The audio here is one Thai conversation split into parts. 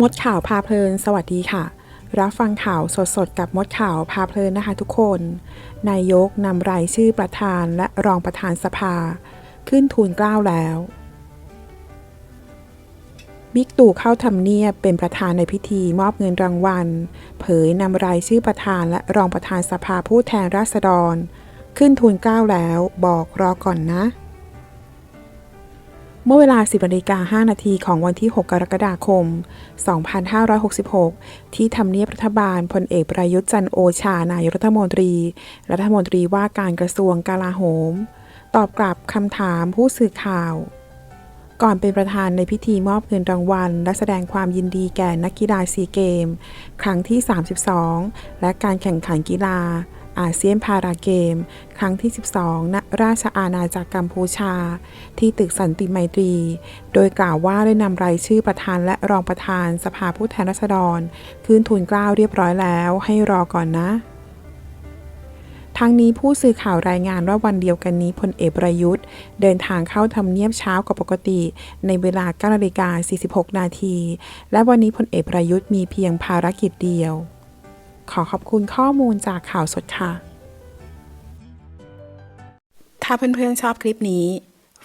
มดข่าวพาเพลิน สวัสดีค่ะ รับฟังข่าวสดๆ กับมดข่าวพาเพลินนะคะทุกคน นายกนำรายชื่อประธานและรองประธานสภา ขึ้นทูลเกล้าแล้วบิ๊กตู่เข้าทำเนียบเป็นประธานในพิธีมอบเงินรางวัล เผยนำรายชื่อประธานและรองประธานสภาผู้แทนราษฎร ขึ้นทูลเกล้าแล้ว บอกรอก่อนนะ เมื่อเวลา 10นาฬิกา5นาทีของวันที่ 6 กรกฎาคม 2566 ที่ทำเนียบรัฐบาลพลเอกประยุทธ์จันโอชานายรัฐมนตรี รัฐมนตรีว่าการกระทรวงกลาโหม ตอบกลับคำถามผู้สื่อข่าว ก่อนเป็นประธานในพิธีมอบเงินรางวัล และแสดงความยินดีแก่นักกีฬาซีเกม ครั้งที่ 32 และการแข่งขันกีฬา อาเซียนพาราเกม ครั้งที่ 12 ณ ราชอาณาจักรกัมพูชา ที่ตึกสันติไมตรี โดยกล่าวว่าได้นำรายชื่อประธานและรองประธานสภาผู้แทนราษฎรขึ้นทูลเกล้าวเรียบร้อยแล้ว ให้รอก่อนนะทั้งนี้ผู้สื่อข่าวรายงานว่าวันเดียวกันนี้พลเอกประยุทธ์ เดินทางเข้าทำเนียบเช้ากว่าปกติ ในเวลา9นาฬิกา46 นาที และวันนี้พลเอกประยุทธ์มีเพียงภารกิจเดียว ขอขอบคุณข้อมูลจากข่าวสดค่ะ ถ้าเพื่อนๆชอบคลิปนี้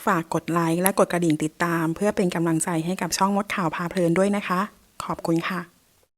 ฝากกดไลค์และกดกระดิ่งติดตาม เพื่อเป็นกำลังใจให้กับช่องมดข่าวพาเพลินด้วยนะคะ ขอบคุณค่ะ